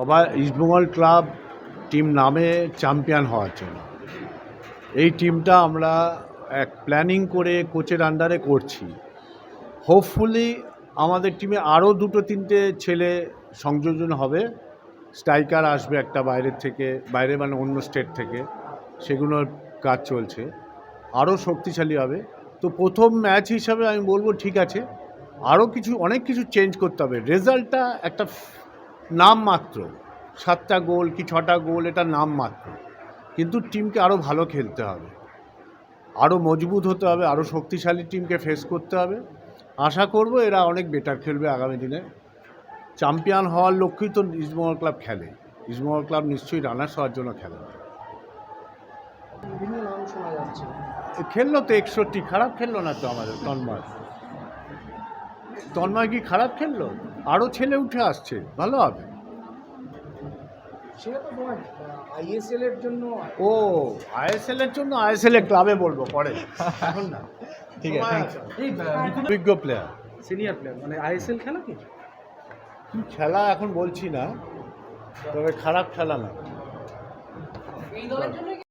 সবার East Bengal club team নামে champion হওয়ার জন্য। এই টিমটা আমরা এক প্ল্যানিং করে কোচের আন্ডারে করছি। হোপফুলি আমাদের টিমে আরও দুটো তিনটে ছেলে সংযোজন হবে। স্ট্রাইকার আসবে একটা বাইরের থেকে, বাইরে মানে অন্য স্টেট থেকে। সেগুলোর কাজ চলছে। আরও শক্তিশালী হবে। তো প্রথম ম্যাচ হিসাবে আমি বলব ঠিক আছে। আরও কিছু, অনেক কিছু চেঞ্জ করতে হবে। রেজাল্টটা একটা নাম মাত্র। সাতটা গোল কি ছটা গোল এটা নাম মাত্র। কিন্তু টিমকে আরও ভালো খেলতে হবে। আরও মজবুত হতে হবে আরও শক্তিশালী টিমকে ফেস করতে হবে। আশা করব এরা অনেক বেটার খেলবে আগামী দিনে। চ্যাম্পিয়ন হওয়ার লক্ষ্যেই তো ইস্টবেঙ্গল ক্লাব খেলে। ইস্টবেঙ্গল ক্লাব নিশ্চয়ই রানার্স হওয়ার জন্য খেলে। না। খেললো তো একষট্টি খারাপ খেললো না তো আমাদের তন্ময়? তন্ময় কি খারাপ খেললো? আরও ছেলে উঠে আসছে ভালো হবে। আইএসএল এর জন্য ও আইএসএল এর জন্য আইএসএল এর ক্লাবে বলব পরে। এখন না। ঠিক আছে এই বিজ্ঞ প্লেয়ার সিনিয়র প্লেয়ার মানে আইএসএল খেলা কি? খেলা এখন বলছি না তবে খারাপ খেলা না। এই দলের জন্য